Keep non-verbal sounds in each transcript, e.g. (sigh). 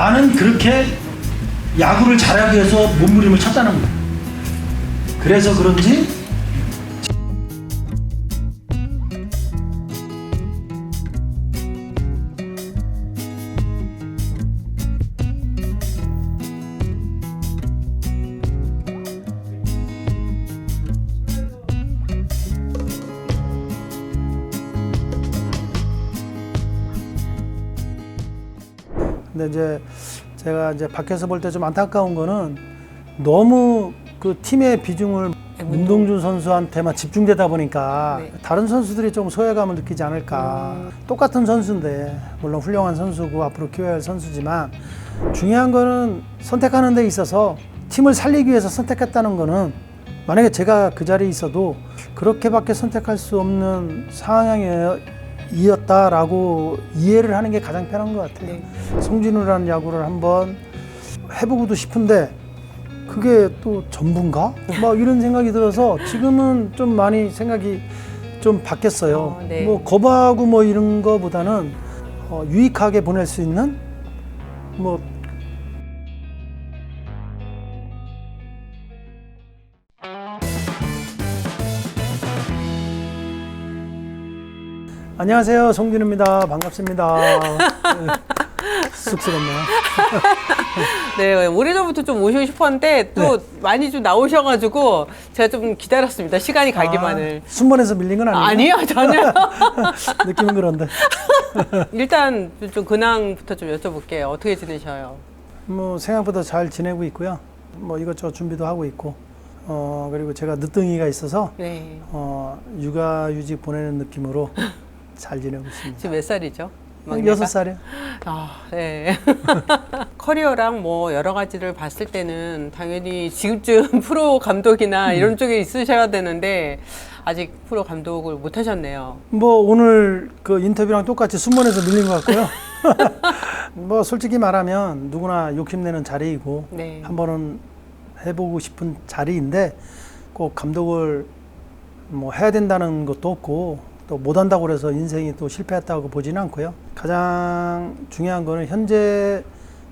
나는 그렇게 야구를 잘하기 위해서 몸부림을 쳤다는 거야. 그래서 그런지 근데 이제 제가 이제 밖에서 볼 때 좀 안타까운 거는 너무 그 팀의 비중을 문동준 선수한테만 집중되다 보니까 네. 다른 선수들이 좀 소외감을 느끼지 않을까. 똑같은 선수인데 물론 훌륭한 선수고 앞으로 키워야 할 선수지만 중요한 거는 선택하는 데 있어서 팀을 살리기 위해서 선택했다는 거는 만약에 제가 그 자리에 있어도 그렇게밖에 선택할 수 없는 상황 이었다라고 이해를 하는 게 가장 편한 것 같아요. 네. 송진우라는 야구를 한번 해보고도 싶은데 그게 또 전부인가? 막 이런 생각이 들어서 지금은 좀 많이 생각이 좀 바뀌었어요. 어, 네. 뭐 거부하고 뭐 이런 거보다는 어, 유익하게 보낼 수 있는 뭐 안녕하세요 송진우입니다 반갑습니다 네. 쑥스럽네요 (laughs) 네, 오래전부터 좀 오시고 싶었는데 또 네. 많이 좀 나오셔가지고 제가 좀 기다렸습니다. 시간이 가기만을. 아, 순번에서 밀린 건 아니에요? 아니요, 전혀. (laughs) 느낌은 그런데 (laughs) 일단 좀 근황부터 좀 여쭤볼게요. 어떻게 지내셔요? 뭐 생각보다 잘 지내고 있고요. 뭐 이것저것 준비도 하고 있고 어 그리고 제가 늦둥이가 있어서 네. 어 육아 휴직 보내는 느낌으로 잘 지내고 있습니다. 지금 몇 살이죠? 한 막내가? 여섯 살이요. 아, 네. (laughs) 커리어랑 뭐 여러 가지를 봤을 때는 당연히 지금쯤 (laughs) 프로 음. 감독이나 이런 쪽에 있으셔야 되는데 아직 프로 감독을 못 하셨네요. 뭐 오늘 그 인터뷰랑 똑같이 순번에서 밀린 것 같고요. (laughs) 뭐 솔직히 말하면 누구나 욕심내는 자리이고 네. 한 번은 해보고 싶은 자리인데 꼭 감독을 뭐 해야 된다는 것도 없고 또 못한다고 그래서 인생이 또 실패했다고 보지는 않고요. 가장 중요한 거는 현재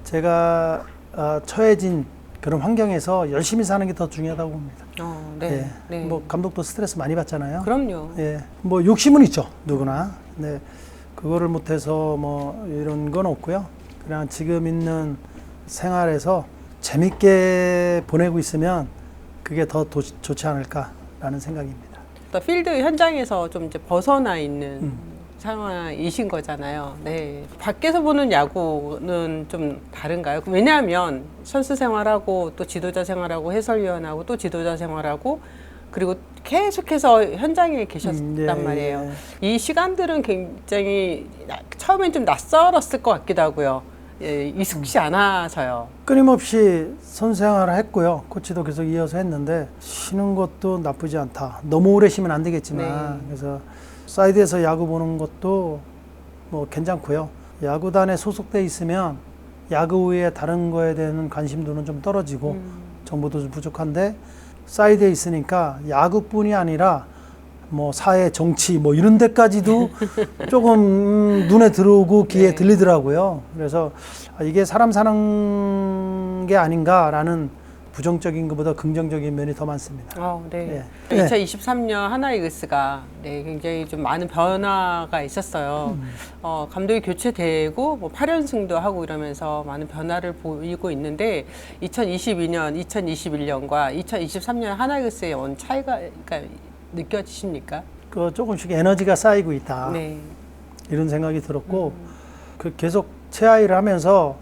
제가 어, 처해진 그런 환경에서 열심히 사는 게 더 중요하다고 봅니다. 어, 네. 예. 네. 뭐 감독도 스트레스 많이 받잖아요. 그럼요. 예, 뭐 욕심은 있죠 누구나. 네, 그거를 못해서 뭐 이런 건 없고요. 그냥 지금 있는 생활에서 재밌게 보내고 있으면 그게 더 도- 좋지 않을까라는 생각입니다. 또 필드 현장에서 좀 이제 벗어나 있는 음. 상황이신 거잖아요. 네. 밖에서 보는 야구는 좀 다른가요? 왜냐하면 선수 생활하고 또 지도자 생활하고 해설위원하고 또 지도자 생활하고 그리고 계속해서 현장에 계셨단 음, 예, 말이에요. 이 시간들은 굉장히 나- 처음엔 좀 낯설었을 것 같기도 하고요. 예, 익숙치 않아서요. 끊임없이 선수 생활을 했고요. 코치도 계속 이어서 했는데 쉬는 것도 나쁘지 않다. 너무 오래 쉬면 안 되겠지만 네. 그래서 사이드에서 야구 보는 것도 뭐 괜찮고요. 야구단에 소속돼 있으면 야구 외에 다른 거에 대한 관심도는 좀 떨어지고 음. 정보도 좀 부족한데 사이드에 있으니까 야구뿐이 아니라 뭐 사회 정치 뭐 이런 데까지도 (laughs) 조금 음, 눈에 들어오고 귀에 네. 들리더라고요. 그래서 아, 이게 사람 사는 게 아닌가라는 부정적인 것보다 긍정적인 면이 더 많습니다. 어, 네. 예. 네. 2023년 하나이글스가 네, 굉장히 좀 많은 변화가 있었어요. 음. 어, 감독이 교체되고 뭐 8연승도 하고 이러면서 많은 변화를 보이고 있는데 2022년, 2021년과 2023년 하나이글스의 원 차이가 그러니까 느껴지십니까? 그 조금씩 에너지가 쌓이고 있다. 네. 이런 생각이 들었고 그 계속 체하이를 하면서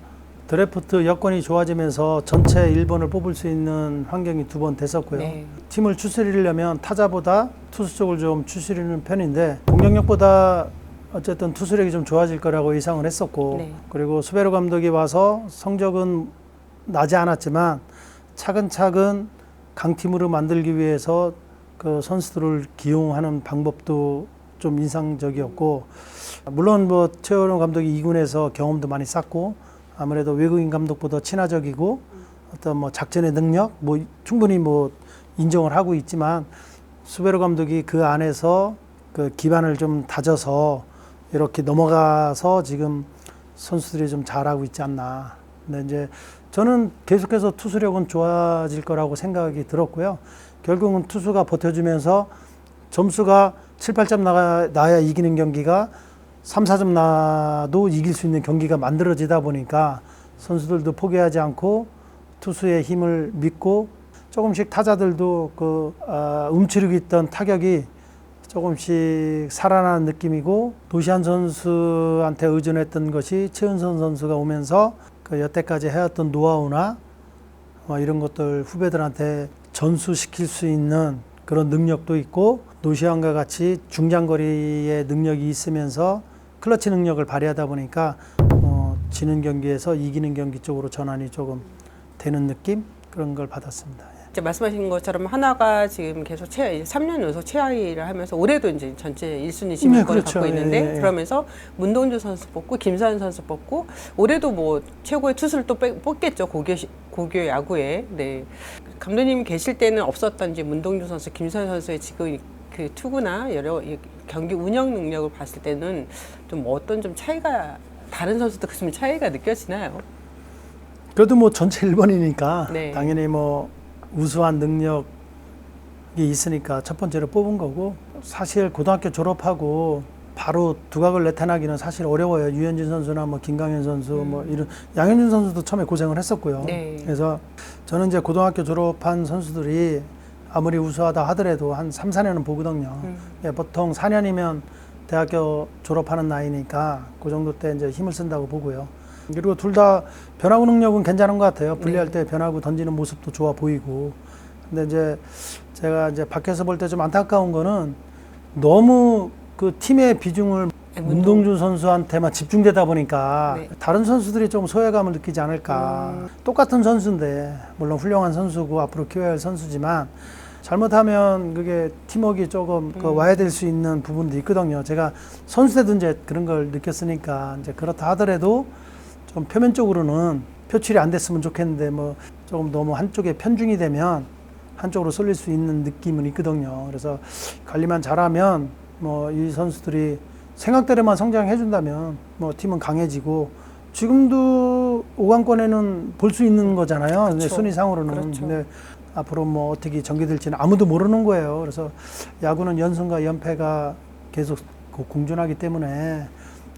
드래프트 여건이 좋아지면서 전체 1번을 뽑을 수 있는 환경이 두 번 됐었고요. 네. 팀을 추스리려면 타자보다 투수 쪽을 좀 추스리는 편인데 공격력보다 어쨌든 투수력이 좀 좋아질 거라고 예상을 했었고 네. 그리고 수베로 감독이 와서 성적은 나지 않았지만 차근차근 강팀으로 만들기 위해서 그 선수들을 기용하는 방법도 좀 인상적이었고 물론 뭐 최원호 감독이 2군에서 경험도 많이 쌓고 아무래도 외국인 감독보다 친화적이고 어떤 뭐 작전의 능력 뭐 충분히 뭐 인정을 하고 있지만 수베로 감독이 그 안에서 그 기반을 좀 다져서 이렇게 넘어가서 지금 선수들이 좀 잘하고 있지 않나 근데 이제 저는 계속해서 투수력은 좋아질 거라고 생각이 들었고요. 결국은 투수가 버텨주면서 점수가 7, 8점 나가, 나야 이기는 경기가 3, 4점 나도 이길 수 있는 경기가 만들어지다 보니까 선수들도 포기하지 않고 투수의 힘을 믿고 조금씩 타자들도 그 아, 움츠리고 있던 타격이 조금씩 살아나는 느낌이고 노시안 선수한테 의존했던 것이 최은선 선수가 오면서 그 여태까지 해왔던 노하우나 뭐 이런 것들 후배들한테 전수시킬 수 있는 그런 능력도 있고 노시안과 같이 중장거리의 능력이 있으면서 클러치 능력을 발휘하다 보니까 어, 지는 경기에서 이기는 경기 쪽으로 전환이 조금 되는 느낌 그런 걸 받았습니다. 예. 이제 말씀하신 것처럼 하나가 지금 계속 최 3년 연속 최하위를 하면서 올해도 이제 전체 1순위 지명권을 네, 그렇죠. 갖고 있는데 예, 예. 그러면서 문동주 선수 뽑고 김사현 선수 뽑고 올해도 뭐 최고의 투수를 또 빼- 뽑겠죠 고교 시- 고교 야구에 네 감독님 계실 때는 없었던 이제 문동주 선수 김사현 선수의 지금 그 투구나 여러 이 경기 운영 능력을 봤을 때는 좀 어떤 좀 차이가 다른 선수들 좀 차이가 느껴지나요? 그래도 뭐 전체 1번이니까 네. 당연히 뭐 우수한 능력이 있으니까 첫 번째로 뽑은 거고 사실 고등학교 졸업하고 바로 두각을 나타나기는 사실 어려워요. 유현진 선수나 뭐 김강현 선수 뭐 이런 양현준 선수도 처음에 고생을 했었고요. 네. 그래서 저는 이제 고등학교 졸업한 선수들이 아무리 우수하다 하더라도 한 3, 4년은 보거든요. 음. 예, 보통 4년이면 대학교 졸업하는 나이니까 그 정도 때 이제 힘을 쓴다고 보고요. 그리고 둘 다 변화구 능력은 괜찮은 것 같아요. 분리할 때 변화구 던지는 모습도 좋아 보이고. 근데 이제 제가 이제 밖에서 볼 때 좀 안타까운 거는 너무 그 팀의 비중을 네, 문동- 문동준 선수한테만 집중되다 보니까 네. 다른 선수들이 좀 소외감을 느끼지 않을까. 음. 똑같은 선수인데 물론 훌륭한 선수고 앞으로 키워야 할 선수지만 잘못하면 그게 팀워크가 조금 그 음. 와야 될 수 있는 부분도 있거든요. 제가 선수 때도 이제 그런 걸 느꼈으니까 이제 그렇다 하더라도 좀 표면적으로는 표출이 안 됐으면 좋겠는데 뭐 조금 너무 한쪽에 편중이 되면 한쪽으로 쏠릴 수 있는 느낌은 있거든요. 그래서 관리만 잘하면 뭐 이 선수들이 생각대로만 성장해 준다면 뭐 팀은 강해지고 지금도 5강권에는 볼 수 있는 거잖아요. 그렇죠. 순위상으로는. 그렇죠. 근데 앞으로 뭐 어떻게 전개될지는 아무도 모르는 거예요. 그래서 야구는 연승과 연패가 계속 그 공존하기 때문에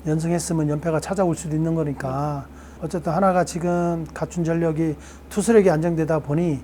연승했으면 연패가 찾아올 수도 있는 거니까 어쨌든 하나가 지금 갖춘 전력이 투수력이 안정되다 보니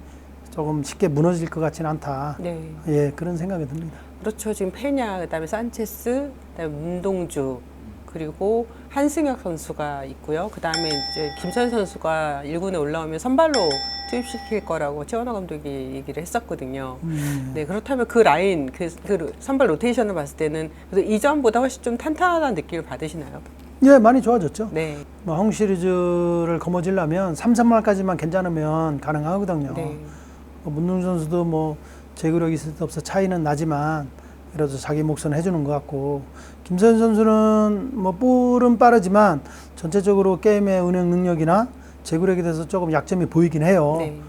조금 쉽게 무너질 것 같지는 않다. 네. 예, 그런 생각이 듭니다. 그렇죠. 지금 페냐, 그다음에 산체스, 그다음에 문동주, 그리고 한승혁 선수가 있고요. 그다음에 이제 김선 선수가 1군에 올라오면 선발로 투입시킬 거라고 최원호 감독이 얘기를 했었거든요. 음, 네, 그렇다면 그 라인, 그, 그 선발 로테이션을 봤을 때는 그래도 이전보다 훨씬 좀 탄탄하다는 느낌을 받으시나요? 예, 많이 좋아졌죠. 네. 뭐 한국 시리즈를 거머쥐려면 3, 3말까지만 괜찮으면 가능하거든요. 네. 뭐 문동 선수도 뭐 제구력 있을 때 없어 차이는 나지만 그래도 자기 몫은 해주는 것 같고 김서현 선수는 뭐 볼은 빠르지만 전체적으로 게임의 운영 능력이나 제구력에 대해서 조금 약점이 보이긴 해요. 네.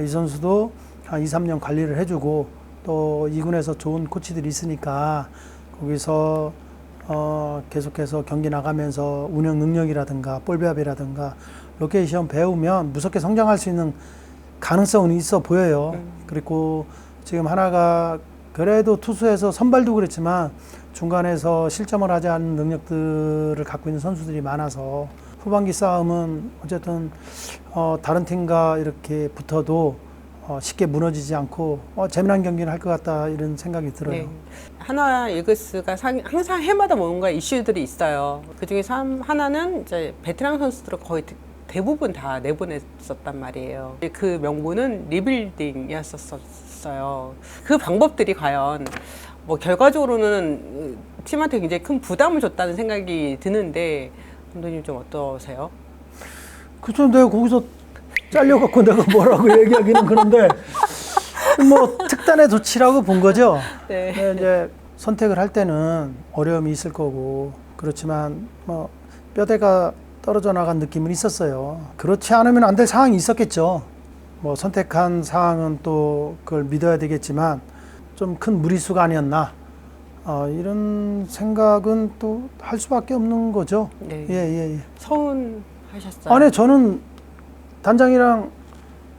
이 선수도 한 2, 3년 관리를 해주고 또 2군에서 좋은 코치들이 있으니까 거기서 어 계속해서 경기 나가면서 운영 능력이라든가 볼 배합이라든가 로케이션 배우면 무섭게 성장할 수 있는 가능성은 있어 보여요. 음. 그리고 지금 하나가 그래도 투수에서 선발도 그렇지만 중간에서 실점을 하지 않는 능력들을 갖고 있는 선수들이 많아서 후반기 싸움은 어쨌든 어, 다른 팀과 이렇게 붙어도 어, 쉽게 무너지지 않고 어, 재미난 경기를 할 것 같다 이런 생각이 들어요. 네. 하나 상- 항상 해마다 뭔가 이슈들이 있어요. 그 중에 하나는 이제 베테랑 선수들을 거의 대- 대부분 다 내보냈었단 말이에요. 그 명분은 리빌딩이었었어요. 그 방법들이 과연 뭐 결과적으로는 팀한테 굉장히 큰 부담을 줬다는 생각이 드는데 감독님 좀 어떠세요? 그쵸, 내가 거기서 잘려갖고 내가 뭐라고 (laughs) 얘기하기는 그런데 뭐 특단의 조치라고 본 거죠. (laughs) 네. 네, 이제 선택을 할 때는 어려움이 있을 거고 그렇지만 뭐 뼈대가 떨어져 나간 느낌은 있었어요. 그렇지 않으면 안 될 상황이 있었겠죠. 뭐 선택한 상황은 또 그걸 믿어야 되겠지만 좀 큰 무리수가 아니었나 어, 이런 생각은 또 할 수밖에 없는 거죠. 네. 예, 예, 예. 서운하셨어요? 아니 저는 단장이랑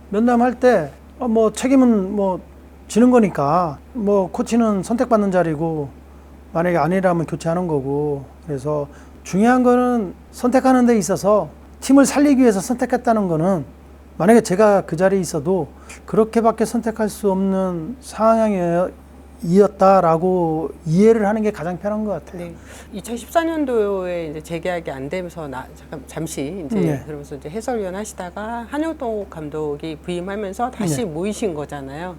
면담할 때 어, 뭐 책임은 뭐 지는 거니까 뭐 코치는 선택받는 자리고 만약에 아니라면 교체하는 거고 그래서 중요한 거는 선택하는 데 있어서 팀을 살리기 위해서 선택했다는 거는 만약에 제가 그 자리에 있어도 그렇게밖에 선택할 수 없는 상황이었 다라고 이해를 하는 게 가장 편한 것 같아요. 네. 2014년도에 이제 재계약이 안 되면서 나 잠깐 잠시 이제 네. 그러면서 이제 해설위원 하시다가 한효동 감독이 부임하면서 다시 네. 모이신 거잖아요.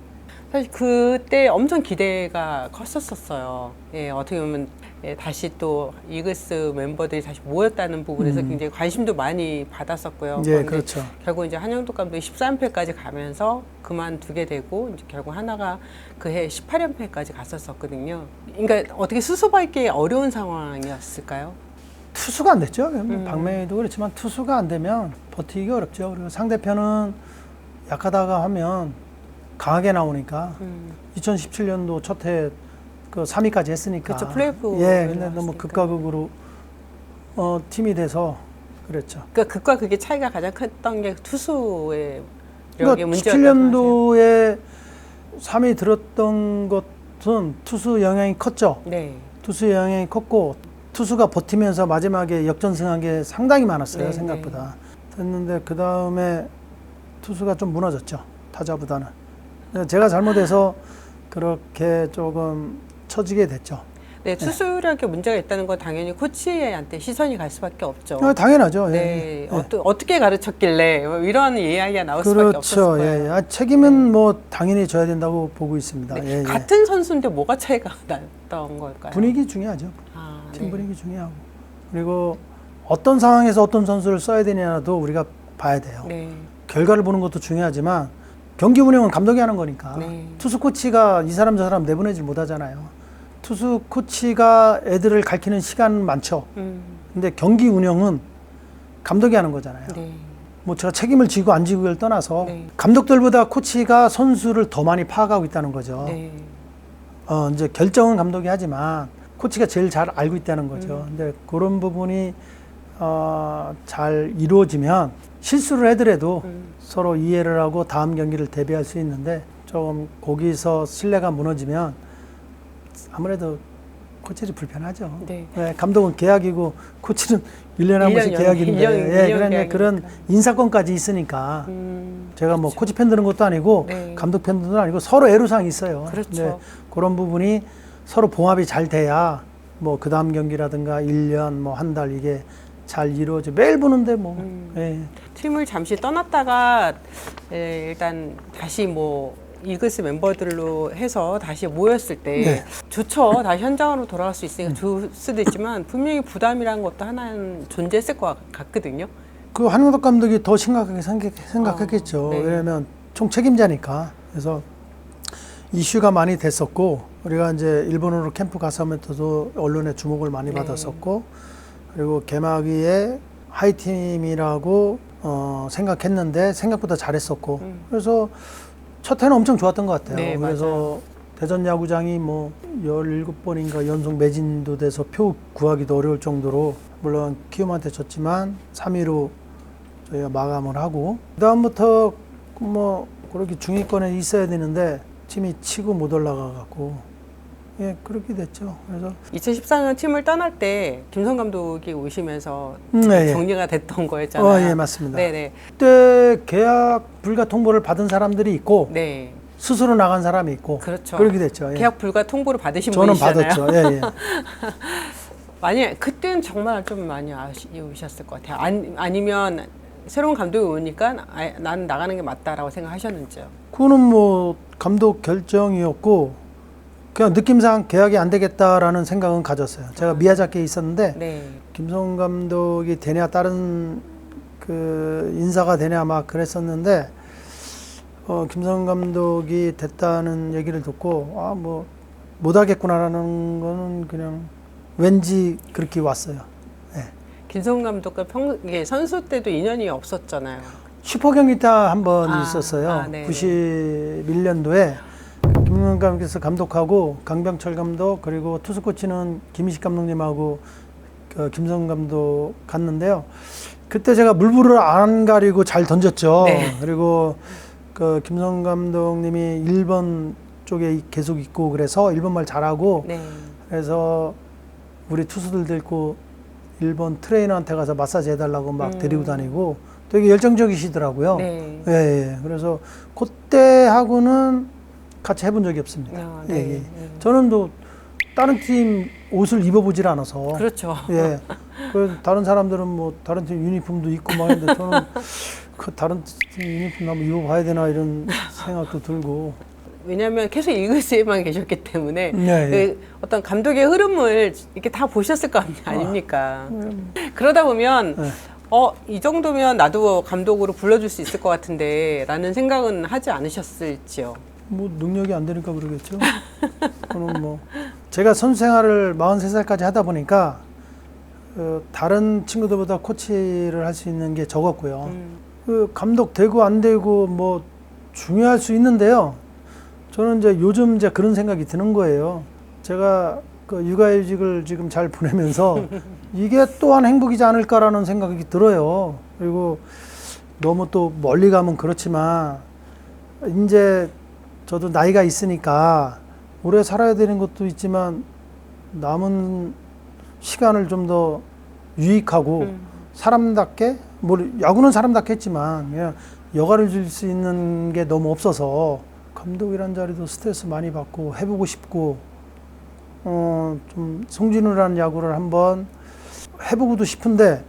사실 그때 엄청 기대가 컸었었어요. 예, 어떻게 보면 예, 다시 또 이글스 멤버들이 다시 모였다는 부분에서 음. 굉장히 관심도 많이 받았었고요. 예, 그렇죠. 결국 이제 한영도 감독이 13패까지 가면서 그만두게 되고 이제 결국 하나가 그해 18연패까지 갔었었거든요. 그러니까 어떻게 수습하기 어려운 상황이었을까요? 투수가 안 됐죠. 뭐 음. 박명희도 그렇지만 투수가 안 되면 버티기 어렵죠. 그리고 상대편은 약하다가 하면 강하게 나오니까 음. 2017년도 첫해 그 3위까지 했으니까. 그렇죠. 플레이오프 예, 근데 너무 나왔으니까. 극과 극으로 어, 팀이 돼서 그랬죠. 그러니까 극과 극의 차이가 가장 컸던 게 투수의 그러니까 문제였다고 하세요. 17년도에 3위 들었던 것은 투수 영향이 컸죠. 네. 투수 영향이 컸고 투수가 버티면서 마지막에 역전승한 게 상당히 많았어요 네, 생각보다 됐는데 그 다음에 투수가 좀 무너졌죠 타자보다는 제가 잘못해서 그렇게 조금 처지게 됐죠 네, 투수력에 문제가 있다는 건 당연히 코치한테 시선이 갈 수밖에 없죠. 어, 당연하죠 예, 네, 예. 어떠, 어떻게 가르쳤길래 뭐 이런 이야기가 나올 수밖에 없었을 그렇죠 거예요. 예, 예. 아, 책임은 뭐 당연히 져야 된다고 보고 있습니다 네, 예, 예. 같은 선수인데 뭐가 차이가 (laughs) 났던 걸까요? 분위기 중요하죠 아, 팀 네. 분위기 중요하고 그리고 어떤 상황에서 어떤 선수를 써야 되냐도 우리가 봐야 돼요 네. 결과를 보는 것도 중요하지만 경기 운영은 감독이 하는 거니까 네. 투수 코치가 이 사람 저 사람 내보내질 못하잖아요. 투수 코치가 애들을 가르치는 시간 많죠. 음, 근데 경기 운영은 감독이 하는 거잖아요. 네. 뭐 제가 책임을 지고 안 지고를 떠나서 네. 감독들보다 코치가 선수를 더 많이 파악하고 있다는 거죠. 네. 어, 이제 결정은 감독이 하지만 코치가 제일 잘 알고 있다는 거죠. 음. 근데 그런 부분이 어, 잘 이루어지면 실수를 하더라도 음, 서로 이해를 하고 다음 경기를 대비할 수 있는데 좀 거기서 신뢰가 무너지면 아무래도 코치들이 불편하죠. 네. 네, 감독은 계약이고 코치는 (laughs) 1년에 한일 번씩 년 계약인데 일 년, 예, 일년 그러니까 계약이니까. 그런 인사권까지 있으니까 음, 제가 뭐 코치 편 드는 것도 아니고 네. 감독 편 드는 아니고 서로 애로사항이 있어요. 그렇죠. 네, 그런 부분이 서로 봉합이 잘 돼야 뭐 그 다음 경기라든가 1년 뭐 한 달 이게 잘 이루어져 매일 보는데 뭐 음. 예. 팀을 잠시 떠났다가 예, 일단 다시 뭐 이글스 멤버들로 해서 다시 모였을 때 네. 좋죠. 다시 현장으로 돌아갈 수 있으니까 좋을 수도 있지만 분명히 부담이라는 것도 하나는 존재했을 것 같거든요. 그 한국덕 감독이 더 심각하게 생각, 생각 했겠죠. 어, 네. 왜냐하면 총 책임자니까. 그래서 이슈가 많이 됐었고 우리가 이제 일본으로 캠프 가서면서도 언론의 주목을 많이 네. 받았었고 그리고 개막 위에 하이팀이라고 어, 생각했는데 생각보다 잘했었고 음. 그래서 첫 해는 엄청 좋았던 것 같아요. 네, 그래서 대전 야구장이 뭐 17번인가 연속 매진도 돼서 표 구하기도 어려울 정도로 물론 키움한테 졌지만 3위로 저희가 마감을 하고 그다음부터 뭐 그렇게 중위권에 있어야 되는데 팀이 치고 못 올라가 갖고 예 그렇게 됐죠. 그래서 2014년 팀을 떠날 때 김성 감독이 오시면서 음, 네, 예. 정리가 됐던 거였잖아요. 어, 예, 맞습니다. 네네. 그때 계약 불가 통보를 받은 사람들이 있고 네. 스스로 나간 사람이 있고 그렇죠. 그렇게 됐죠. 예. 계약 불가 통보를 받으신 저는 분이시잖아요. 받았죠. 예, 예. (laughs) 많이 그때는 정말 좀 많이 아쉬우셨을 것 같아요. 아니, 아니면 새로운 감독이 오니까 아, 나는 나가는 게 맞다라고 생각하셨는지요? 그거는 뭐 감독 결정이었고 그냥 느낌상 계약이 안 되겠다라는 생각은 가졌어요. 제가 미야자키에 있었는데 네. 김성 감독이 되냐 다른 그 인사가 되냐 막 그랬었는데 어, 김성 감독이 됐다는 얘기를 듣고 아 뭐 못하겠구나라는 거는 그냥 왠지 그렇게 왔어요. 김성 감독과 평 이게 선수 때도 인연이 없었잖아요. 슈퍼 경기 때 한번 아, 있었어요. 아, 네네. 91년도에 감독께서 감독하고 강병철 감독 그리고 투수 코치는 김희식 감독님하고 그 김성 감독 갔는데요. 그때 제가 물불을 안 가리고 잘 던졌죠. 네. 그리고 그 김성 감독님이 1번 쪽에 계속 있고 그래서 1번 말 잘하고 네. 그래서 우리 투수들 데리고 1번 트레이너한테 가서 마사지 해달라고 막 음. 데리고 다니고 되게 열정적이시더라고요. 네. 예, 예. 그래서 그때 하고는 같이 해본 적이 없습니다. 아, 예, 네. 예. 네. 저는 또 다른 팀 옷을 입어보질 않아서. 그렇죠. 예. 그 다른 사람들은 뭐 다른 팀 유니폼도 입고 막 했는데 저는 (laughs) 그 다른 팀 유니폼 한번 입어봐야 되나 이런 생각도 들고. 왜냐하면 계속 이글스에만 계셨기 때문에 예, 예. 그 어떤 감독의 흐름을 이렇게 다 보셨을 거 아니- 아닙니까? 그러다 보면 네. 어, 이 정도면 나도 감독으로 불러줄 수 있을 것 같은데 라는 생각은 하지 않으셨을지요? 뭐 능력이 안 되니까 그러겠죠. 저는 뭐 제가 선수 생활을 43살까지 하다 보니까 어, 다른 친구들보다 코치를 할 수 있는 게 적었고요. 음. 그 감독 되고 안 되고 뭐 중요할 수 있는데요. 저는 이제 요즘 이제 그런 생각이 드는 거예요. 제가 그 육아휴직을 지금 잘 보내면서 (laughs) 이게 또한 행복이지 않을까라는 생각이 들어요. 그리고 너무 또 멀리 가면 그렇지만 이제 저도 나이가 있으니까 오래 살아야 되는 것도 있지만 남은 시간을 좀 더 유익하고 음. 사람답게 뭐 야구는 사람답게 했지만 그냥 여가를 줄 수 있는 게 너무 없어서 감독이란 자리도 스트레스 많이 받고 해보고 싶고 어 좀 송진우라는 야구를 한번 해보고도 싶은데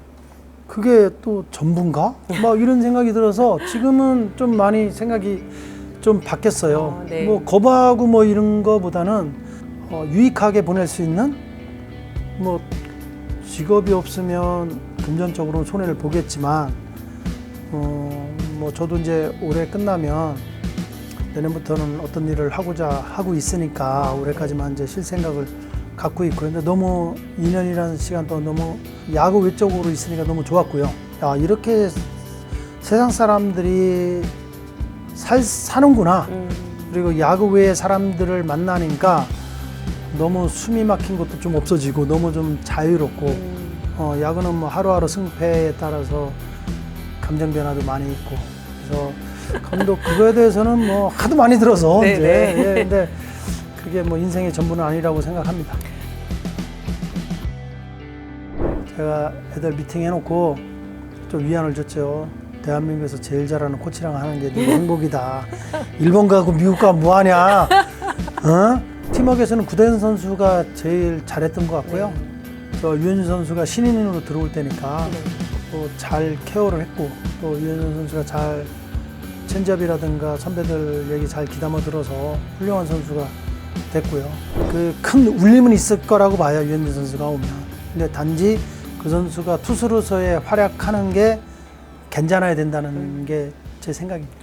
그게 또 전부인가? 막 이런 생각이 들어서 지금은 좀 많이 생각이 좀 바뀌었어요. 어, 네. 뭐 거부하고 뭐 이런 거보다는 어, 유익하게 보낼 수 있는 뭐 직업이 없으면 금전적으로 손해를 보겠지만 어, 뭐 저도 이제 올해 끝나면 내년부터는 어떤 일을 하고자 하고 있으니까 올해까지만 이제 쉴 생각을 갖고 있고 근데 너무 2년이라는 시간 동안 너무 야구 외적으로 있으니까 너무 좋았고요. 야 이렇게 세상 사람들이 살 사는구나. 음. 그리고 야구 외의 사람들을 만나니까 너무 숨이 막힌 것도 좀 없어지고 너무 좀 자유롭고 음. 어, 야구는 뭐 하루하루 승패에 따라서 감정 변화도 많이 있고 그래서 감독 그거에 대해서는 뭐 하도 많이 들어서 네, 이제 네. 예, 근데 그게 뭐 인생의 전부는 아니라고 생각합니다. 제가 애들 미팅 해놓고 좀 위안을 줬죠. 대한민국에서 제일 잘하는 코치랑 하는 게 너무 행복이다. (laughs) 일본 가고 미국 가면 뭐하냐? 어? 팀워크에서는 구대현 선수가 제일 잘했던 것 같고요. 저 유현준 선수가 신인으로 들어올 때니까 네. 또잘 케어를 했고 또 유현준 선수가 잘 체인지업이라든가 선배들 얘기 잘 귀담아 들어서 훌륭한 선수가 됐고요. 그 큰 울림은 있을 거라고 봐요 유현준 선수가 오면. 근데 단지 그 선수가 투수로서의 활약하는 게 괜찮아야 된다는 게 제 생각입니다.